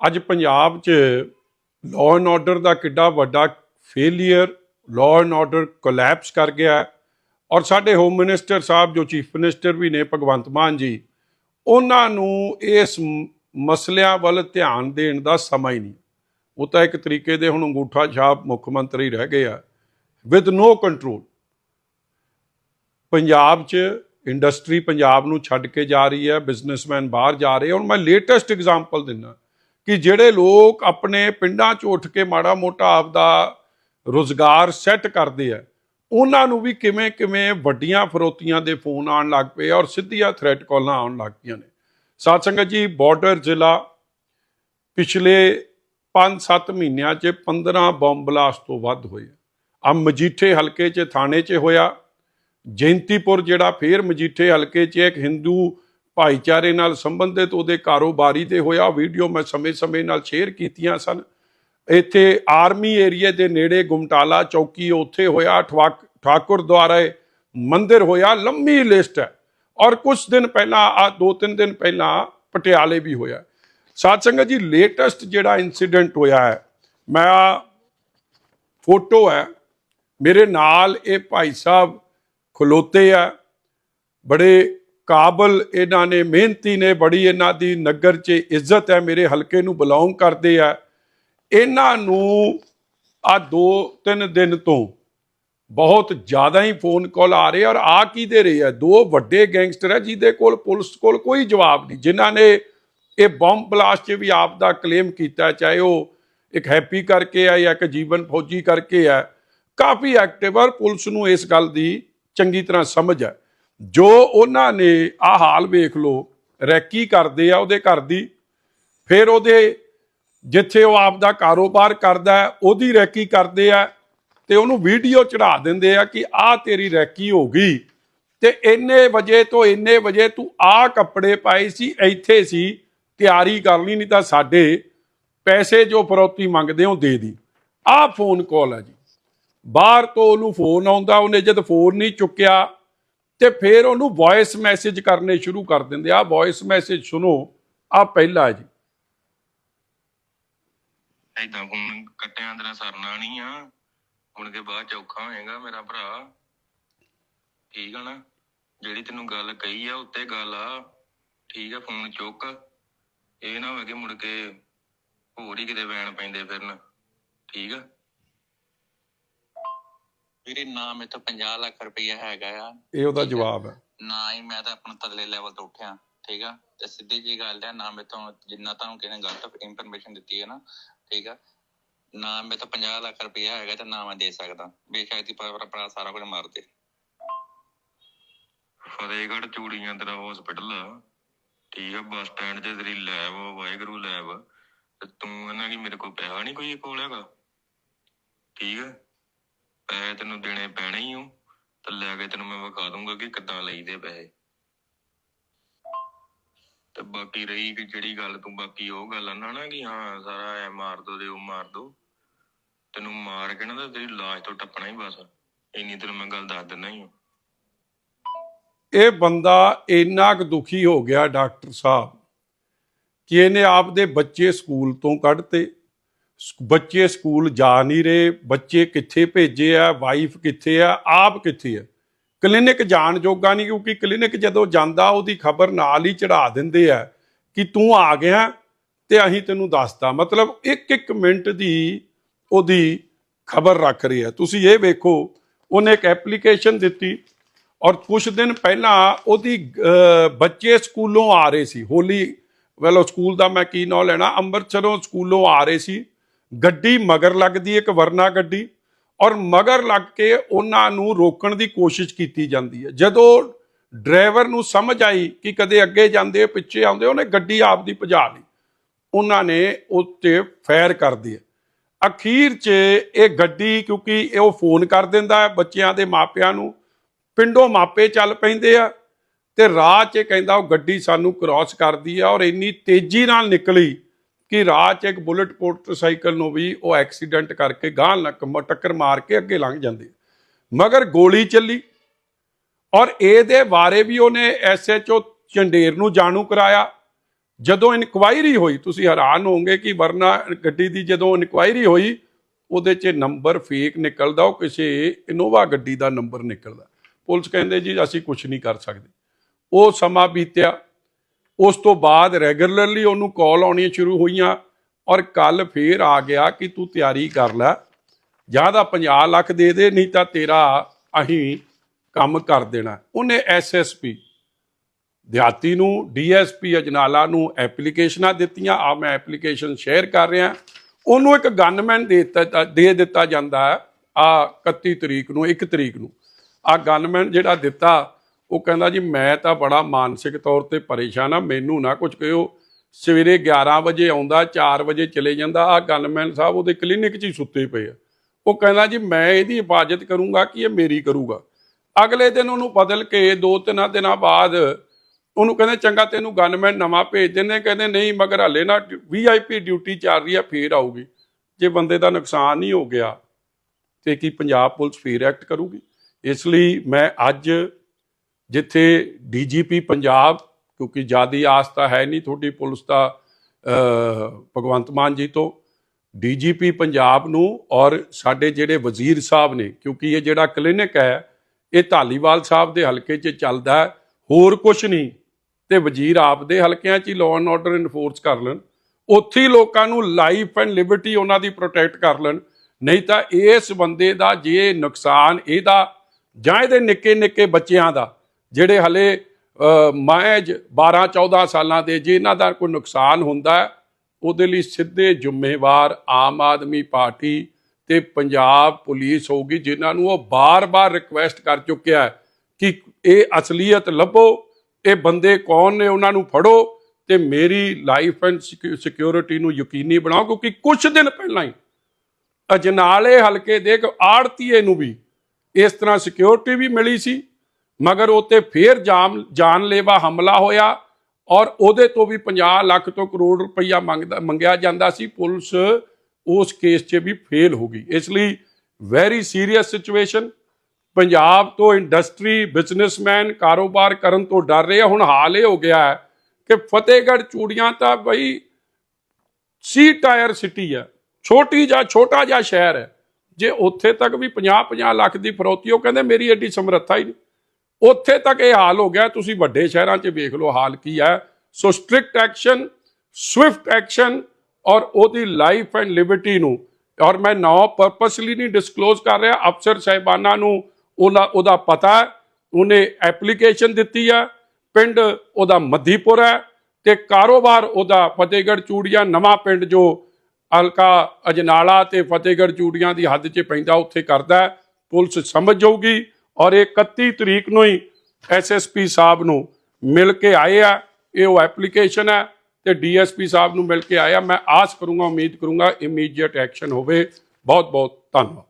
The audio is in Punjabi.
ਅੱਜ ਪੰਜਾਬ 'ਚ ਲਾਅ ਐਂਡ ਆਰਡਰ ਦਾ ਕਿੱਡਾ ਵੱਡਾ failure law and order collapse ਕਰ ਗਿਆ ਔਰ ਸਾਡੇ ਹੋਮ ਮਿਨਿਸਟਰ ਸਾਹਿਬ, ਜੋ ਚੀਫ ਮਿਨਿਸਟਰ ਵੀ ਨੇ, ਭਗਵੰਤ ਮਾਨ ਜੀ, ਉਹਨਾਂ ਨੂੰ ਇਸ ਮਸਲਿਆਂ ਵੱਲ ਧਿਆਨ ਦੇਣ ਦਾ ਸਮਾਂ ਹੀ ਨਹੀਂ। ਉਹ ਤਾਂ ਇੱਕ ਤਰੀਕੇ ਦੇ ਹੁਣ ਅੰਗੂਠਾ ਛਾਪ ਮੁੱਖ ਮੰਤਰੀ ਰਹਿ ਗਏ ਆ। ਵਿਦ ਨੋ ਕੰਟਰੋਲ ਪੰਜਾਬ 'ਚ ਇੰਡਸਟਰੀ ਪੰਜਾਬ ਨੂੰ ਛੱਡ ਕੇ ਜਾ ਰਹੀ ਹੈ ਬਿਜ਼ਨਸਮੈਨ ਬਾਹਰ ਜਾ ਰਹੇ ਹੁਣ ਮੈਂ ਲੇਟੈਸਟ ਐਗਜ਼ਾਮਪਲ ਦਿੰਨਾ ਕਿ ਜਿਹੜੇ ਲੋਕ ਆਪਣੇ ਪਿੰਡਾਂ 'ਚ ਉੱਠ ਕੇ ਮਾੜਾ ਮੋਟਾ ਆਪਦਾ ਰੋਜ਼ਗਾਰ ਸੈੱਟ ਕਰਦੇ ਆ, ਉਹਨਾਂ ਨੂੰ ਵੀ ਕਿਵੇਂ ਕਿਵੇਂ ਵੱਡੀਆਂ ਫਰੋਤੀਆਂ ਦੇ ਫੋਨ ਆਉਣ ਲੱਗ ਪਏ ਔਰ ਸਿੱਧੀਆਂ ਥ੍ਰੈਟ ਕਾਲਾਂ ਆਉਣ ਲੱਗ ਪਈਆਂ ਨੇ। ਸਾਧ ਸੰਗਤ ਜੀ ਬਾਰਡਰ ਜ਼ਿਲ੍ਹਾ ਪਿਛਲੇ 5-7 ਮਹੀਨਿਆਂ 'ਚ 15 ਬੰਬ ਬਲਾਸਟ ਤੋਂ ਵੱਧ ਹੋਏ ਆ। ਮਜੀਠੇ ਹਲਕੇ 'ਚ, ਥਾਣੇ 'ਚ ਹੋਇਆ। ਜੈਂਤੀਪੁਰ ਜਿਹੜਾ ਫੇਰ ਮਜੀਠੇ ਹਲਕੇ 'ਚ ਇੱਕ ਹਿੰਦੂ ਭਾਈਚਾਰੇ ਨਾਲ ਸੰਬੰਧਿਤ, ਉਹਦੇ ਕਾਰੋਬਾਰੀ ਤੇ ਹੋਇਆ। ਵੀਡੀਓ ਮੈਂ ਸਮੇਂ-ਸਮੇਂ ਨਾਲ ਸ਼ੇਅਰ ਕੀਤੀਆਂ ਸਨ। ਇੱਥੇ ਆਰਮੀ ਏਰੀਆ ਦੇ ਨੇੜੇ ਗੁਮਟਾਲਾ ਚੌਕੀ, ਉੱਥੇ ਹੋਇਆ ਠਵਾਕ, ਠਾਕੁਰ ਦੁਆਰੇ ਮੰਦਿਰ ਹੋਇਆ। ਲੰਮੀ ਲਿਸਟ ਹੈ। ਔਰ ਕੁਝ ਦਿਨ ਪਹਿਲਾਂ, ਆ ਦੋ ਤਿੰਨ ਦਿਨ ਪਹਿਲਾਂ ਪਟਿਆਲੇ ਵੀ ਹੋਇਆ। ਸਾਧ ਸੰਗਤ ਜੀ ਲੇਟੈਸਟ ਜਿਹੜਾ ਇਨਸੀਡੈਂਟ ਹੋਇਆ ਹੈ, ਮੈਂ ਆਹ ਫੋਟੋ ਹੈ। ਮੇਰੇ ਨਾਲ ਇਹ ਭਾਈ ਸਾਹਿਬ ਖਲੋਤੇ ਆ। ਬੜੇ ਕਾਬਲ ਇਹਨਾਂ ਨੇ, ਮਿਹਨਤੀ ਨੇ, ਬੜੀ ਇਹਨਾਂ ਦੀ ਨਗਰ 'ਚ ਇੱਜ਼ਤ ਹੈ, ਮੇਰੇ ਹਲਕੇ ਨੂੰ ਬਿਲੋਂਗ ਕਰਦੇ ਆ। ਇਹਨਾਂ ਨੂੰ ਆ ਦੋ ਤਿੰਨ ਦਿਨ ਤੋਂ ਬਹੁਤ ਜ਼ਿਆਦਾ ਹੀ ਫੋਨ ਕਾਲ ਆ ਰਹੇ ਔਰ ਆ ਕੀ ਦੇ ਰਹੇ ਆ? ਦੋ ਵੱਡੇ ਗੈਂਗਸਟਰ ਹੈ ਜਿਹਦੇ ਕੋਲ ਪੁਲਿਸ ਕੋਲ ਕੋਈ ਜਵਾਬ ਨਹੀਂ। ਜਿਨ੍ਹਾਂ ਨੇ ਇਹ ਬੰਬ ਬਲਾਸਟ 'ਚ ਵੀ ਆਪ ਦਾ ਕਲੇਮ ਕੀਤਾ, ਚਾਹੇ ਉਹ ਇੱਕ ਹੈਪੀ ਕਰਕੇ ਆ ਜਾਂ ਇੱਕ ਜੀਵਨ ਫੌਜੀ ਕਰਕੇ ਆ। ਕਾਫੀ ਐਕਟਿਵ ਔਰ ਪੁਲਿਸ ਨੂੰ ਇਸ ਗੱਲ ਦੀ ਚੰਗੀ ਤਰ੍ਹਾਂ ਸਮਝ ਹੈ ਜੋ ਉਹਨਾਂ ਨੇ ਆ ਹਾਲ ਵੇਖ ਲਓ, ਰੈਕੀ ਕਰਦੇ ਆ ਉਹਦੇ ਘਰ ਦੀ, ਫਿਰ ਉਹਦੇ ਜਿੱਥੇ ਉਹ ਆਪ ਦਾ ਕਾਰੋਬਾਰ ਕਰਦਾ ਉਹਦੀ ਰੈਕੀ ਕਰਦੇ ਆ ਤੇ ਉਹਨੂੰ ਵੀਡੀਓ ਚੜਾ ਦਿੰਦੇ ਆ ਕਿ ਆਹ ਤੇਰੀ ਰੈਕੀ ਹੋ ਗਈ। ਤੇ ਇੰਨੇ ਵਜੇ ਤੋਂ ਇੰਨੇ ਵਜੇ ਤੂੰ ਆਹ ਕੱਪੜੇ ਪਾਏ ਸੀ, ਇੱਥੇ ਸੀ, ਤਿਆਰੀ ਕਰ ਲਈ, ਨਹੀਂ ਤਾਂ ਸਾਡੇ ਪੈਸੇ ਜੋ ਫਰੋਤੀ ਮੰਗਦੇ ਹੋ ਦੇ ਦੀ। ਆਹ ਫੋਨ ਕਾਲ ਹੈ ਜੀ। ਬਾਹਰ ਤੋਂ ਉਹਨੂੰ ਫੋਨ ਆਉਂਦਾ, ਉਹਨੇ ਜਦ ਫੋਨ ਨਹੀਂ ਚੁੱਕਿਆ ਤੇ ਫਿਰ ਉਹਨੂੰ ਵੌਇਸ ਮੈਸੇਜ ਕਰਨੇ ਸ਼ੁਰੂ ਕਰ ਦਿੰਦੇ ਆ। ਵੌਇਸ ਮੈਸੇਜ ਸੁਣੋ ਆ ਪਹਿਲਾ ਜੀ। ਏਦਾਂ ਫੋਨ ਕੱਟਿਆਂ ਤੇਰਾ ਸਰਨਾ ਨਹੀਂ ਆ। ਹੁਣ ਕੇ ਬਾਅਦ ਚ ਹੋਏਗਾ ਮੇਰਾ ਭਰਾ। ਠੀਕ ਆ ਨਾ? ਜਿਹੜੀ ਤੈਨੂੰ ਗੱਲ ਕਹੀ ਆ, ਉੱਤੇ ਗੱਲ ਆ। ਠੀਕ ਆ, ਫੋਨ ਚੁੱਕ। ਇਹ ਨਾ ਹੋਵੇ ਕਿ ਮੁੜ ਕੇ ਹੋਰ ਹੀ ਕਿਤੇ ਵੈਣ ਪੈਂਦੇ ਫਿਰਨ। ਠੀਕ ਆ? ਵੀਰੇ ਨਾ ਮੇਰੇ ਤੋਂ 50 ਲੱਖ ਰੁਪਈਆ ਹੈਗਾ ਆ। ਇਹ ਉਹਦਾ। ਜਵਾਬ ਹੈ। ਨਾ ਹੀ ਮੈਂ ਤਾਂ ਆਪਣਾ ਤਗਲੇ ਲੈਵਲ ਤੋਂ ਉੱਠਿਆ ਠੀਕ ਆ। ਤੇ ਸਿੱਧੀ ਜੀ ਗੱਲ ਹੈ ਨਾ ਮੈਂ ਤੋਂ ਜਿੰਨਾ ਤੁਹਾਨੂੰ ਕਿਸੇ ਗਲਤ ਇਨਫੋਰਮੇਸ਼ਨ ਦਿੱਤੀ ਹੈ ਨਾ ਠੀਕ ਆ। ਨਾ ਮੇਰੇ ਤੋਂ 50 ਲੱਖ ਰੁਪਈਆ ਹੈਗਾ ਤੇ ਨਾ ਮੈਂ ਦੇ ਸਕਦਾ। ਬੇਸ਼ੱਕ ਦੀ ਪਰ ਆਪਣਾ ਸਾਰਾ ਕੁਝ ਮਾਰ ਦੇ ਫਤਿਹਗੜ੍ਹ ਚੂੜੀਆਂ ਤੇਰਾ ਹਸਪੀਟਲ ਆ। ਠੀਕ ਆ ਬੱਸ ਸਟੈਂਡ 'ਚ ਤੇਰੀ ਲੈਬ ਆ, ਵਾਹਿਗੁਰੂ ਲੈਬ। ਤੇ ਤੂੰ ਇਹਨਾਂ ਕੀ ਮੇਰੇ ਕੋਲ ਪੈਸਾ ਨਹੀਂ ਕੋਈ ਕੋਲ ਹੈਗਾ? ਠੀਕ ਆ। ਪੈਸੇ ਤੈਨੂੰ ਦੇਣੇ ਪੈਣੇ ਹੀ ਹੋ ਤੇ ਲੈ ਕੇ ਤੈਨੂੰ ਮੈਂ ਵਿਖਾ ਦੂੰਗਾ ਕਿ ਕਿੱਦਾਂ ਲਈਦੇ ਪੈਸੇ। ਤੇ ਬਾਕੀ ਰਹੀ ਕਿ ਜਿਹੜੀ ਗੱਲ, ਤੂੰ ਬਾਕੀ ਉਹ ਗੱਲ ਨਾ ਨਾ ਕਿ ਹਾਂ, ਸਾਰਾ ਐ ਮਾਰ ਦੋ ਦੇ ਉਹ ਮਾਰ ਦੋ। ਤੈਨੂੰ ਮਾਰ ਕੇ ਨਾ ਤੇ ਤੇਰੀ ਲਾਸ਼ ਤੋਂ ਟੱਪਣਾ ਹੀ ਬਸ। ਇੰਨੀ ਤੈਨੂੰ ਮੈਂ ਗੱਲ ਦੱਸ ਦਿੰਦਾ ਹੀ ਹਾਂ ਇਹ ਬੰਦਾ ਇੰਨਾ ਕੁ ਦੁਖੀ ਹੋ ਗਿਆ ਡਾਕਟਰ ਸਾਹਿਬ ਕਿ ਇਹਨੇ ਆਪਦੇ ਬੱਚੇ ਸਕੂਲ ਤੋਂ ਕੱਢਤੇ। ਸ- ਬੱਚੇ ਸਕੂਲ ਜਾ ਨਹੀਂ ਰਹੇ, ਬੱਚੇ ਕਿੱਥੇ ਭੇਜੇ ਆ ਵਾਈਫ ਕਿੱਥੇ ਆ, ਆਪ ਕਿੱਥੇ ਆ? ਕਲੀਨਿਕ ਜਾਣ ਜੋਗਾ ਨਹੀਂ, ਕਿਉਂਕਿ ਕਲੀਨਿਕ ਜਦੋਂ ਜਾਂਦਾ, ਉਹਦੀ ਖਬਰ ਨਾਲ ਹੀ ਚੜਾ ਦਿੰਦੇ ਆ ਕਿ ਤੂੰ ਆ ਗਿਆ ਤੇ ਅਸੀਂ ਤੈਨੂੰ ਦੱਸਤਾ। ਮਤਲਬ ਇੱਕ ਇੱਕ ਮਿੰਟ ਦੀ ਉਹਦੀ ਖਬਰ ਰੱਖ ਰਹੀ ਹੈ ਤੁਸੀਂ ਇਹ ਵੇਖੋ, ਉਹਨੇ ਇੱਕ ਐਪਲੀਕੇਸ਼ਨ ਦਿੱਤੀ ਔਰ ਕੁਝ ਦਿਨ ਪਹਿਲਾਂ ਉਹਦੀ ਬੱਚੇ ਸਕੂਲੋਂ ਆ ਰਹੇ ਸੀ। ਹੋਲੀ ਵੈਲੋ ਸਕੂਲ ਦਾ ਮੈਂ ਕੀ ਨਾਂ ਲੈਣਾ, ਅੰਮ੍ਰਿਤਸਰੋਂ ਸਕੂਲੋਂ ਆ ਰਹੇ ਸੀ। ਗੱਡੀ ਮਗਰ ਲੱਗਦੀ, ਇੱਕ ਵਰਨਾ ਗੱਡੀ, ਔਰ ਮਗਰ ਲੱਗ ਕੇ ਉਹਨਾਂ ਨੂੰ ਰੋਕਣ ਦੀ ਕੋਸ਼ਿਸ਼ ਕੀਤੀ ਜਾਂਦੀ ਹੈ। ਜਦੋਂ ਡਰਾਈਵਰ ਨੂੰ ਸਮਝ ਆਈ ਕਿ ਕਦੇ ਅੱਗੇ ਜਾਂਦੇ, ਪਿੱਛੇ ਆਉਂਦੇ, ਉਹਨੇ ਗੱਡੀ ਆਪਦੀ ਭਜਾ ਲਈ। ਉਹਨਾਂ ਨੇ ਉੱਤੇ ਫਾਇਰ ਕਰ ਦਿਆ ਅਖੀਰ 'ਚ ਇਹ ਗੱਡੀ, ਕਿਉਂਕਿ ਇਹ ਉਹ ਫੋਨ ਕਰ ਦਿੰਦਾ ਹੈ ਬੱਚਿਆਂ ਦੇ ਮਾਪਿਆਂ ਨੂੰ, ਪਿੰਡੋਂ ਮਾਪੇ ਚੱਲ ਪੈਂਦੇ ਆ ਤੇ ਰਾਹ 'ਚ ਕਹਿੰਦਾ, ਉਹ ਗੱਡੀ ਸਾਨੂੰ ਕ੍ਰਾਸ ਕਰਦੀ ਆ ਔਰ ਇੰਨੀ ਤੇਜ਼ੀ ਨਾਲ ਨਿਕਲੀ ਕਿ ਰਾਹ 'ਚ ਇੱਕ ਬੁਲਟ ਮੋਟਰਸਾਈਕਲ ਨੂੰ ਵੀ ਉਹ ਐਕਸੀਡੈਂਟ ਕਰਕੇ ਗਾਂਹ ਲੱਕ ਟੱਕਰ ਮਾਰ ਕੇ ਅੱਗੇ ਲੰਘ ਜਾਂਦੇ। ਮਗਰ ਗੋਲੀ ਚੱਲੀ ਔਰ ਇਹਦੇ ਬਾਰੇ ਵੀ ਉਹਨੇ ਐਸਐਚਓ ਚੰਡੇਰ ਨੂੰ ਜਾਣੂ ਕਰਾਇਆ। ਜਦੋਂ ਇਨਕੁਆਇਰੀ ਹੋਈ, ਤੁਸੀਂ ਹੈਰਾਨ ਹੋਵੋਗੇ ਕਿ ਵਰਨਾ ਗੱਡੀ ਦੀ ਜਦੋਂ ਇਨਕੁਆਇਰੀ ਹੋਈ, ਉਹਦੇ 'ਚ ਨੰਬਰ ਫੇਕ ਨਿਕਲਦਾ, ਉਹ ਕਿਸੇ ਇਨੋਵਾ ਗੱਡੀ ਦਾ ਨੰਬਰ ਨਿਕਲਦਾ। ਪੁਲਿਸ ਕਹਿੰਦੇ ਜੀ, ਅਸੀਂ ਕੁਝ ਨਹੀਂ ਕਰ ਸਕਦੇ। ਉਹ ਸਮਾਂ ਬੀਤਿਆ। ਉਸ ਤੋਂ ਬਾਅਦ ਰੈਗੂਲਰਲੀ ਉਹਨੂੰ ਕਾਲ ਆਉਣੀਆਂ ਸ਼ੁਰੂ ਹੋਈਆਂ ਔਰ ਕੱਲ ਫੇਰ ਆ ਗਿਆ ਕਿ ਤੂੰ ਤਿਆਰੀ ਕਰ ਲੈ, ਜਾਂ ਤਾਂ 50 ਲੱਖ ਦੇ ਦੇ, ਨਹੀਂ ਤਾਂ ਤੇਰਾ ਅਸੀਂ ਕੰਮ ਕਰ ਦੇਣਾ। ਉਹਨੇ ਐਸਐਸਪੀ ਦਿਹਾਤੀ ਨੂੰ ਡੀਐਸਪੀ ਅਜਨਾਲਾ ਨੂੰ ਐਪਲੀਕੇਸ਼ਨਾਂ ਦਿੱਤੀਆਂ। ਆ ਮੈਂ ਐਪਲੀਕੇਸ਼ਨ ਸ਼ੇਅਰ ਕਰ ਰਿਹਾ। ਉਹਨੂੰ ਇੱਕ ਗਨਮੈਨ ਦੇ ਦਿੱਤਾ ਦੇ ਦਿੱਤਾ ਜਾਂਦਾ ਹੈ ਆ 31 ਤਰੀਕ ਨੂੰ 1 ਤਰੀਕ ਨੂੰ। ਆ ਗਨਮੈਨ ਜਿਹੜਾ ਦਿੱਤਾ ਉਹ ਕਹਿੰਦਾ ਜੀ, ਮੈਂ ਤਾਂ ਬੜਾ ਮਾਨਸਿਕ ਤੌਰ ਤੇ ਪਰੇਸ਼ਾਨ ਆ ਮੈਨੂੰ ਨਾ ਕੁਝ ਕਹਿਓ ਸਵੇਰੇ 11 ਵਜੇ ਆਉਂਦਾ 4 ਵਜੇ ਚਲੇ ਜਾਂਦਾ ਆ ਗਨਮੈਨ ਸਾਹਿਬ ਉਹਦੇ ਕਲੀਨਿਕ 'ਚ ਹੀ ਸੁੱਤੇ ਪਏ ਆ। ਉਹ ਕਹਿੰਦਾ ਜੀ, ਮੈਂ ਇਹਦੀ ਹਿਫਾਜ਼ਤ ਕਰੂੰਗਾ ਕਿ ਇਹ ਮੇਰੀ ਕਰੂਗਾ। ਅਗਲੇ ਦਿਨ ਉਹਨੂੰ ਬਦਲ ਕੇ ਦੋ ਤਿੰਨ ਦਿਨਾਂ ਬਾਅਦ ਉਹਨੂੰ ਕਹਿੰਦੇ, ਚੰਗਾ, ਤੈਨੂੰ ਗਨਮੈਨ ਨਵਾਂ ਭੇਜ ਦਿੰਦੇ ਕਹਿੰਦੇ, ਨਹੀਂ, ਮਗਰ ਹਲੇ ਨਾ ਵੀਆਈਪੀ ਡਿਊਟੀ ਚੱਲ ਰਹੀ ਆ, ਫੇਰ ਆਊਗੀ। ਜੇ ਬੰਦੇ ਦਾ ਨੁਕਸਾਨ ਨਹੀਂ ਹੋ ਗਿਆ, ਤੇ ਕੀ ਪੰਜਾਬ ਪੁਲਿਸ ਫੇਰ ਐਕਟ ਕਰੂਗੀ? ਇਸ ਲਈ ਮੈਂ ਅੱਜ ਜਿੱਥੇ ਡੀਜੀਪੀ ਪੰਜਾਬ, ਕਿਉਂਕਿ ਜਿਆਦੀ ਆਸ ਤਾਂ ਹੈ ਨਹੀਂ ਤੁਹਾਡੀ ਪੁਲਿਸ ਦਾ ਭਗਵੰਤ ਮਾਨ ਜੀ ਤੋਂ, ਡੀਜੀਪੀ ਪੰਜਾਬ ਨੂੰ ਔਰ ਸਾਡੇ ਜਿਹੜੇ ਵਜ਼ੀਰ ਸਾਹਿਬ ਨੇ, ਕਿਉਂਕਿ ਇਹ ਜਿਹੜਾ ਕਲੀਨਿਕ ਹੈ, ਇਹ ਢਾਲੀਵਾਲ ਸਾਹਿਬ ਦੇ ਹਲਕੇ 'ਚ ਚੱਲਦਾ ਹੋਰ ਕੁਝ ਨਹੀਂ। ਤੇ ਵਜ਼ੀਰ ਆਪ ਦੇ ਹਲਕਿਆਂ 'ਚ ਹੀ ਲਾਅ ਐਂਡ ਆਰਡਰ ਇਨਫੋਰਸ ਕਰ ਲੈਣ, ਉੱਥੇ ਹੀ ਲੋਕਾਂ ਨੂੰ ਲਾਈਫ ਐਂਡ ਲਿਬਰਟੀ ਉਹਨਾਂ ਦੀ ਪ੍ਰੋਟੈਕਟ ਕਰ ਲੈਣ, ਨਹੀਂ ਤਾਂ ਇਸ ਬੰਦੇ ਦਾ ਜੇ ਨੁਕਸਾਨ ਇਹਦਾ ਜਾਂ ਇਹਦੇ ਨਿੱਕੇ ਨਿੱਕੇ ਬੱਚਿਆਂ ਦਾ ਜਿਹੜੇ ਹਲੇ ਅਹ, ਮਾਇਜ 12 14 ਸਾਲਾਂ ਦੇ ਜੇ ਇਹਨਾਂ ਦਾ ਕੋਈ ਨੁਕਸਾਨ ਹੁੰਦਾ ਉਹਦੇ ਲਈ ਸਿੱਧੇ ਜ਼ਿੰਮੇਵਾਰ ਆਮ ਆਦਮੀ ਪਾਰਟੀ ਤੇ ਪੰਜਾਬ ਪੁਲਿਸ ਹੋਊਗੀ ਜਿਨ੍ਹਾਂ ਨੂੰ ਉਹ ਬਾਰ-ਬਾਰ ਰਿਕੁਐਸਟ ਕਰ ਚੁੱਕਿਆ ਕਿ ਇਹ ਅਸਲੀਅਤ ਲੱਭੋ ਇਹ ਬੰਦੇ ਕੌਣ ਨੇ ਉਹਨਾਂ ਨੂੰ ਫੜੋ ਤੇ ਮੇਰੀ ਲਾਈਫ ਐਂਡ ਸਿਕਿਉਰਿਟੀ ਨੂੰ ਯਕੀਨੀ ਬਣਾਓ ਕਿਉਂਕਿ ਕੁਝ ਦਿਨ ਪਹਿਲਾਂ ਹੀ ਅਜਨਾਲੇ ਹਲਕੇ ਦੇ ਆੜਤੀਏ ਨੂੰ ਵੀ ਇਸ ਤਰ੍ਹਾਂ ਸਿਕਿਉਰਿਟੀ ਵੀ ਮਿਲੀ ਸੀ ਮਗਰ ਉੱਤੇ ਫੇਰ ਜਾਮ ਜਾਨਲੇਵਾ ਹਮਲਾ ਹੋਇਆ ਔਰ ਉਹਦੇ ਤੋਂ ਵੀ 50 ਲੱਖ ਤੋਂ ਕਰੋੜ ਰੁਪਈਆ ਮੰਗਦਾ ਮੰਗਿਆ ਜਾਂਦਾ ਸੀ। ਪੁਲਿਸ ਉਸ ਕੇਸ 'ਚ ਵੀ ਫੇਲ ਹੋ ਗਈ। ਇਸ ਲਈ ਵੈਰੀ ਸੀਰੀਅਸ ਸਿਚੁਏਸ਼ਨ ਪੰਜਾਬ ਤੋਂ ਇੰਡਸਟਰੀ ਬਿਜ਼ਨਸਮੈਨ ਕਾਰੋਬਾਰ ਕਰਨ ਤੋਂ ਡਰ ਰਹੇ ਹੁਣ ਹਾਲ ਇਹ ਹੋ ਗਿਆ ਹੈ ਕਿ ਫਤਿਹਗੜ੍ਹ ਚੂੜੀਆਂ ਤਾਂ ਬਈ ਸੀ ਟਾਇਰ ਸਿਟੀ ਹੈ ਛੋਟੀ ਜਾਂ ਛੋਟਾ ਜਿਹਾ ਸ਼ਹਿਰ ਹੈ। ਜੇ ਉੱਥੇ ਤੱਕ ਵੀ 50-50 ਲੱਖ ਦੀ ਫਰੋਤੀ, ਉਹ ਕਹਿੰਦੇ ਮੇਰੀ ਐਡੀ ਸਮਰੱਥਾ ਹੀ ਨਹੀਂ। ਉੱਥੇ ਤੱਕ ਇਹ ਹਾਲ ਹੋ ਗਿਆ। ਤੁਸੀਂ ਵੱਡੇ ਸ਼ਹਿਰਾਂ 'ਚ ਵੇਖ ਲਓ ਹਾਲ ਕੀ ਹੈ। So strict action swift action ਔਰ ਉਹਦੀ ਲਾਈਫ ਐਂਡ ਲਿਬਰਟੀ ਨੂੰ ਔਰ ਮੈਂ ਨਾਮ ਪਰਪਸਲੀ ਨਹੀਂ ਡਿਸਕਲੋਜ਼ ਕਰ ਰਿਹਾ। ਅਫਸਰ ਸਾਹਿਬਾਨਾਂ ਨੂੰ ਉਹਦਾ ਉਹਦਾ ਪਤਾ ਹੈ। ਉਹਨੇ ਐਪਲੀਕੇਸ਼ਨ ਦਿੱਤੀ ਹੈ। ਪਿੰਡ ਉਹਦਾ ਮੱਧੀਪੁਰ ਹੈ ਤੇ ਕਾਰੋਬਾਰ ਉਹਦਾ ਫਤਿਹਗੜ੍ਹ ਚੂੜੀਆਂ ਨਵਾਂ ਪਿੰਡ ਜੋ ਹਲਕਾ ਅਜਨਾਲਾ ਤੇ ਫਤਿਹਗੜ੍ਹ ਚੂੜੀਆਂ ਦੀ ਹੱਦ 'ਚ ਪੈਂਦਾ ਉੱਥੇ ਕਰਦਾ ਪੁਲਿਸ ਸਮਝ ਜਾਊਗੀ। ਔਰ ਇਹ 31 ਤਰੀਕ ਨੂੰ ਹੀ ਐਸਐਸਪੀ ਸਾਹਿਬ ਨੂੰ ਮਿਲ ਕੇ ਆਏ ਆ। ਇਹ ਉਹ ਐਪਲੀਕੇਸ਼ਨ ਹੈ ਤੇ ਡੀਐਸਪੀ ਸਾਹਿਬ ਨੂੰ ਮਿਲ ਕੇ ਆਇਆ ਮੈਂ ਆਸ ਕਰੂੰਗਾ, ਉਮੀਦ ਕਰੂੰਗਾ ਇਮੀਡੀਏਟ ਐਕਸ਼ਨ ਹੋਵੇ। ਬਹੁਤ ਬਹੁਤ ਧੰਨਵਾਦ।